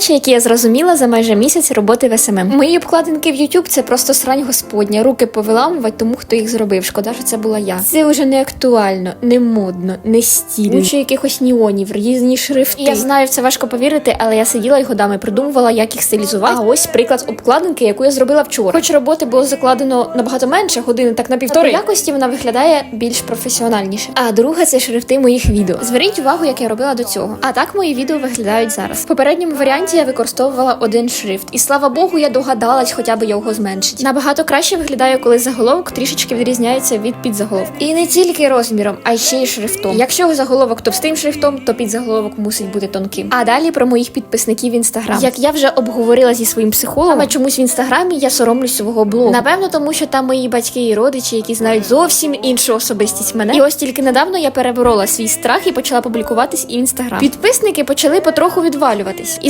речі, які я зрозуміла за майже місяць роботи в СММ. Мої обкладинки в YouTube – це просто срань господня. Руки повиламувати тому, хто їх зробив. Шкода, що це була я. Це вже не актуально, не модно, не стильно. Куча якихось неонів, різні шрифти. Я знаю, це важко повірити, але я сиділа і годами придумувала, як їх стилізувати. А ось приклад обкладинки, яку я зробила вчора. Хоч роботи було закладено набагато менше, години так на півтори. якості вона виглядає більш професіональніше. А друга це шрифти моїх відео. Зверніть увагу, як я робила до цього. А так мої відео виглядають зараз. В попередньому варіанті я використовувала один шрифт, і слава Богу, я догадалась хоча б його зменшити. Набагато краще виглядає, коли заголовок трішечки відрізняється від підзаголовку. І не тільки розміром, а ще й шрифтом. Якщо заголовок товстим шрифтом, то підзаголовок мусить бути тонким. А далі про моїх підписників в інстаграм. Як я вже обговорила зі своїм психологом, а чомусь в інстаграмі я соромлюсь свого блогу. Напевно, тому що там мої батьки і родичі, які знають зовсім іншу особистість мене. І ось тільки недавно я переборола свій страх і почала публікуватись і в інстаграм. Підписники почали потроху відвалюватись. І